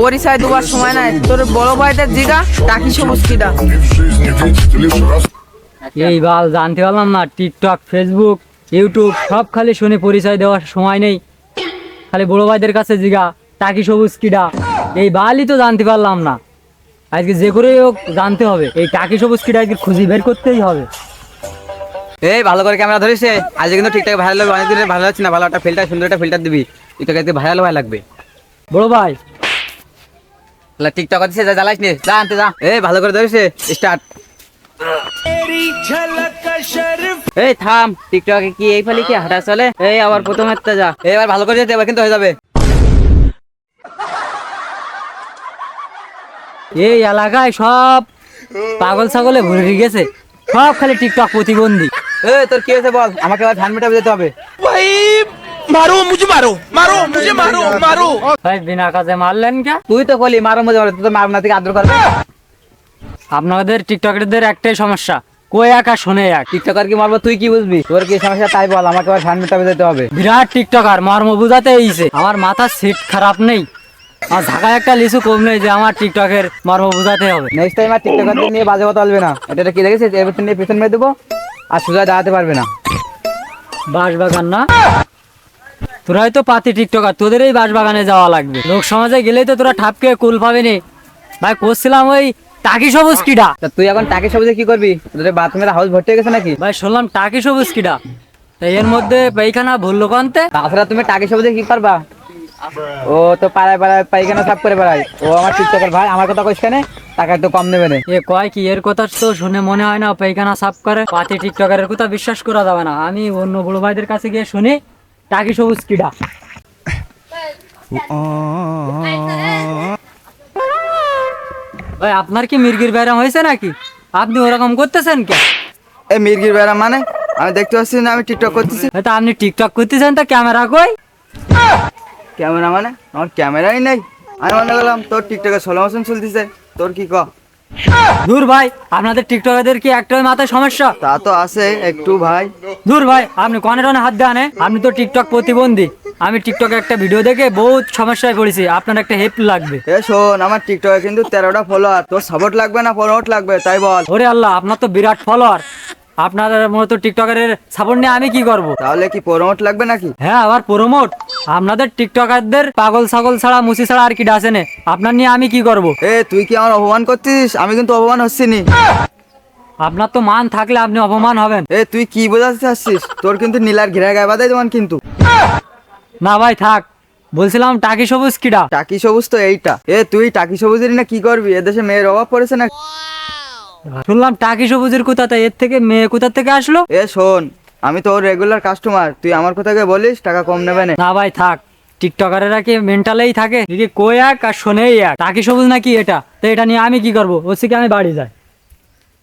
পরিচয় দুবার সময় নাই। তোর বড় ভাইদের জিগা টাকি সবুজ কিটা এই বাল জানতে পারলাম না টিকটক ফেসবুক ইউটিউব সব খালি শুনে পরিচয় দেওয়ার সময় নেই। খালি বড় ভাইদের কাছে জিগা টাকি সবুজ কিডা। এই বালই তো জানতে পারলাম না। আজকে যে করেই হোক জানতে হবে। এই টাকি সবুজ কিডা আজকে খুঁজি বের করতেই হবে। এই ভালো করে ক্যামেরা ধরিস আজকে কিন্তু ঠিকঠাক ভাইরাল হবে অনেকদিন ভালো লাগছে না। ভালো একটা ফিল্টার সুন্দর একটা ফিল্টার দিবি। এটা ভাইরাল ভাই লাগবে। বড় ভাই টিকটক দিছে, যা যা, আনতে যা। এই, ভালো করে ধরিস স্টার্ট এই, থাম টিকটকে কি এই ফালি কি হাঁটা চলে? এই, আবার প্রথম একটা যা। এবার ভালো করে যেতে এবার কিন্তু হয়ে যাবে। এই, এলাকায় সব পাগল ছাগলে ভরে গেছে। সব খালি টিকটক প্রতিবন্ধী। এই, তোর কি হয়েছে বল? আমাকে এবার ধান মেটাবে যেতে হবে। মারো মুঝে মারো মারো মুঝে মারো মারো। ভাই বিনা কাজে মারলেন কে? তুই তো কলি মারো মুঝে মারো তুই তো মারনা থেকে আদর করবে। আপনাদের টিকটকারদের একটাই সমস্যা কই একা শুনে এক। টিকটকার কি মারবো তুই কি বুঝবি? তোর কি সমস্যা তাই বল আমাকে আবার যেতে হবে। বিরাট টিকটকার মর্ম বুঝাতে এইছে আমার মাথা সিট খারাপ নেই। আর ঢাকায় একটা লিচু কম নেই যে আমার টিকটকের মর্ম বুঝাতে হবে। নেক্সট টাইম আর টিকটকার নিয়ে বাজে কথা বলবে না। এটা কি দেখেছিস? এবার নিয়ে পেছন মেরে দেবো আর সোজা দাঁড়াতে পারবে না। বাস বাগান না? তোরা হয়তো পাতি টিকটকার তোদের এই বাগানে যাওয়া লাগবে। লোক সমাজে গেলেই তো তোরা ঠাপকে কুল পাবে নি ভাই করছিলাম ওই টাকি সবুজ কিডা। তুই এখন টাকে সবুজে কি করবি? তোদের বাথরুমের হাউস ভর্তি হয়ে গেছে নাকি? ভাই শুনলাম টাকি সবুজ কিডা। এর মধ্যে পায়খানা ভুললো কানতে। তাছাড়া তুমি টাকে সবুজে কি করবা? ও তো পাড়ায় পাড়ায় পায়খানা সাফ করে বেড়ায়। ও আমার টিকটকের ভাই আমার কথা কইস কেন? টাকা একটু কম নেবে না। এ কয় কি এর কথা তো শুনে মনে হয় না পায়খানা সাফ করে। পাতি টিকটকারের কথা বিশ্বাস করা যাবে না। আমি অন্য বড় ভাইদের কাছে গিয়ে শুনি টাকি সবুজ কিডা। ভাই আপনার কি মির্গির ব্যায়াম হয়েছে নাকি? আপনি ওরকম করতেছেন কে? এই মির্গির বেড়া মানে? আমি দেখতে পাচ্ছি না আমি টিকটক করতেছি। তা আপনি টিকটক করতেছেন তা ক্যামেরা কই? ক্যামেরা মানে? আমার ক্যামেরাই নেই। আমি মনে করলাম তোর টিকটকে ষোলো মাসন চলতেছে। তোর কি ক? দূর ভাই আপনাদের টিকটকারদের কি একটাই মাথায় সমস্যা? তা তো আছে একটু ভাই। দূর ভাই আপনি কনে টনে হাত দেন আপনি তো টিকটক প্রতিবন্ধী। আমি টিকটকে একটা ভিডিও দেখে বহুত সমস্যায় পড়েছি আপনার একটা হেল্প লাগবে। এ শোন আমার টিকটকে কিন্তু তেরোটা ফলোয়ার তোর সাপোর্ট লাগবে না ফলোয়ার লাগবে তাই বল। ওরে আল্লাহ আপনার তো বিরাট ফলোয়ার আপনাদের মতো টিকটকারের সাপোর্ট নিয়ে আমি কি করব? তাহলে কি প্রমোট লাগবে নাকি? হ্যাঁ আবার প্রমোট আপনাদের টিকটকারদের পাগল ছাগল ছাড়া মুসি ছাড়া আর কি ডাসে নে? আপনার নিয়ে আমি কি করব? এ তুই কি আমার অপমান করছিস? আমি কিন্তু অপমান হচ্ছি নি আপনার তো মান থাকলে আপনি অপমান হবেন। এ তুই কি বোঝাতে চাচ্ছিস? তোর কিন্তু নীলার ঘেরা গায়ে বাদাই দেওয়ান কিন্তু। না ভাই থাক। বলছিলাম টাকি সবুজ কিডা? টাকি সবুজ তো এইটা। এ তুই টাকি সবুজেরই না কি করবি? এদেশে মেয়ের অভাব পড়েছে না? শুনলাম টাকি সবুজের কোথাতে? এর থেকে মেয়ে কোথা থেকে আসলো? এ শোন আমি তো রেগুলার কাস্টমার তুই আমার কথাকে বলিস, টাকা কম নেবে না। ভাই, থাক। টিকটকারেরা কি মেন্টালেই থাকে? কি কই এক আর শোনেই এক। টাকি সবুজ নাকি এটা? তো এটা নিয়ে আমি কি করব? ওসি কি আমি বাড়ি যাই।